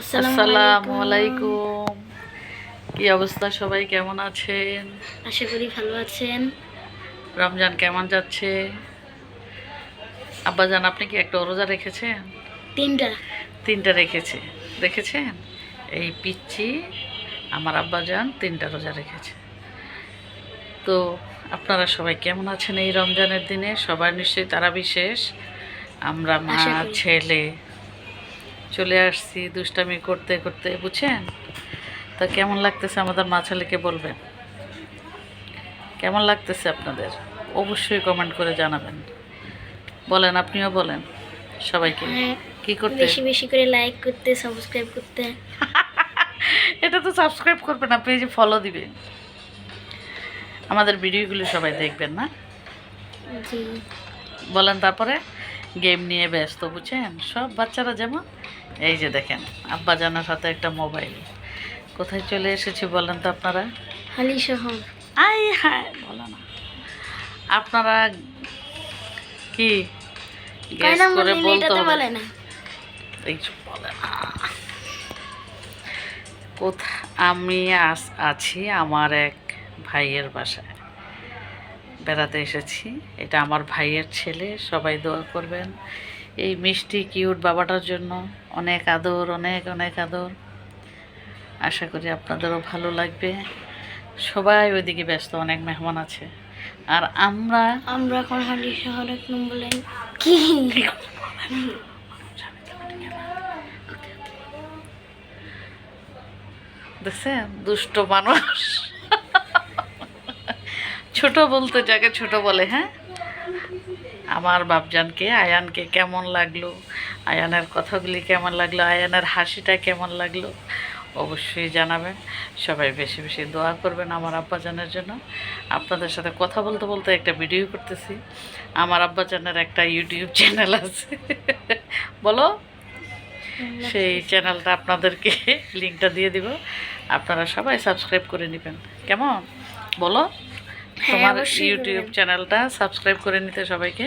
আসসালামু আলাইকুম। কি অবস্থা? সবাই কেমন আছেন? আশা করি ভালো আছেন। রমজান কেমন যাচ্ছে? আব্বাজান আপনি কি একটা রোজা রেখেছেন? তিনটা। তিনটা রেখেছে। দেখেছেন? এই পিচ্ছি আমার আব্বাজান তিনটা রোজা রেখেছে। তো আপনারা সবাই কেমন আছেন এই রমজানের দিনে? সবার নিশ্চয়ই তারা বিশেষ আমরা মা ছেলে চলে আসছি দুষ্টামি করতে করতে বুঝছেন? তা কেমন লাগতেছে আমাদের মা ছেলেকে বলবেন? কেমন লাগতেছে আপনাদের? অবশ্যই কমেন্ট করে জানাবেন। বলেন আপনিও বলেন সবাইকে। হ্যাঁ, কি করতে? বেশি বেশি করে লাইক করতে সাবস্ক্রাইব করতে। এটা তো সাবস্ক্রাইব করবেন আপনি যে ফলো দিবেন। আমাদের ভিডিওগুলো সবাই দেখবেন না? জি। বলেন তারপরে? গেম নিয়ে ব্যস্ত বুঝছেন? সব বাচ্চারা যেমন এই যে দেখেন আব্বা জানার হাতে একটা মোবাইল। কোথায় চলে এসেছি বলেন তো আপনারা? হালি শহর। আই হায় বলো না। আপনারা কি করে নিলে বলতে হবে? বলে এই বলে না। কোথা আমি আছি আমার এক ভাইয়ের বাসায়। বেড়াতে এসেছি। এটা আমার ভাইয়ের ছেলে সবাই দোয়া করবেন। এই মিষ্টি কিউট বাবাটার জন্য অনেক আদর অনেক অনেক আদর। আশা করি আপনাদেরও ভালো লাগবে। সবাই ওইদিকে ব্যস্ত অনেক মেহমান আছে। আর আমরা আমরা এখন হালি শহর এক নম্বর কি? দেখছেন? দুষ্ট মানুষ। ছোট বলতে যাকে ছোট বলে হ্যাঁ? আমার বাপজানকে, আয়ানকে কেমন লাগল? আয়ানের কথাগুলি কেমন লাগল? আয়ানের হাসিটা কেমন লাগল? অবশ্যই জানাবেন। সবাই বেশি বেশি দোয়া করবেন আমার আব্বাজানের জন্য। আপনাদের সাথে কথা বলতে বলতে একটা ভিডিও করতেছি। আমার আব্বাজানের একটা ইউটিউব চ্যানেল আছে। বলো? সেই চ্যানেলটা আপনাদেরকে লিঙ্কটা দিয়ে দিব। আপনারা সবাই সাবস্ক্রাইব করে নেবেন। কেমন? বলো? তোমার অবশ্যই ইউটিউব চ্যানেলটা সাবস্ক্রাইব করে নিতে সবাইকে।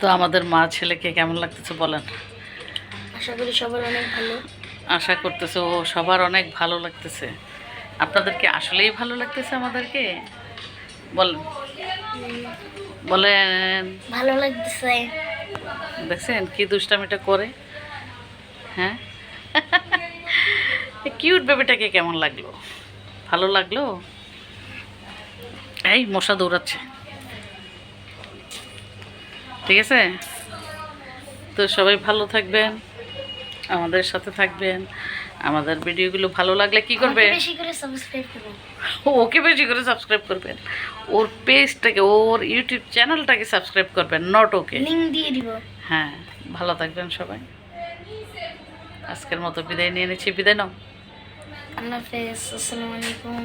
তো আমাদের মা ছেলেকে কেমন লাগতেছে বলেন? আশা করি সবার অনেক ভালো। আশা করতেছে ও সবার অনেক ভালো লাগতেছে। আপনাদেরকে আসলেই ভালো লাগতেছে আমাদেরকে? বলেন বলেন। ভালো লাগতেছে। দেখছেন কি দুষ্টামিটা করে? হ্যাঁ? কিউট বেবিটাকে কেমন লাগল? ভালো লাগল? এই মশা দৌড়াচ্ছে। ঠিক আছে? তো সবাই ভালো থাকবেন আমাদের সাথে থাকবেন আমাদের ভিডিওগুলো ভালো লাগলে কি করবে? আমাকে বেশি করে সাবস্ক্রাইব করুন ওকে বেশি করে সাবস্ক্রাইব করবেন। ওর পেজটাকে ওর ইউটিউব চ্যানেলটাকে সাবস্ক্রাইব করবেন নট ওকে লিংক দিয়ে দিব। হ্যাঁ ভালো থাকবেন সবাই। আজকের মতো বিদায় নিয়ে নিচ্ছি। বিদায় নাও। আল্লাহ হাফেজ আসসালামু আলাইকুম।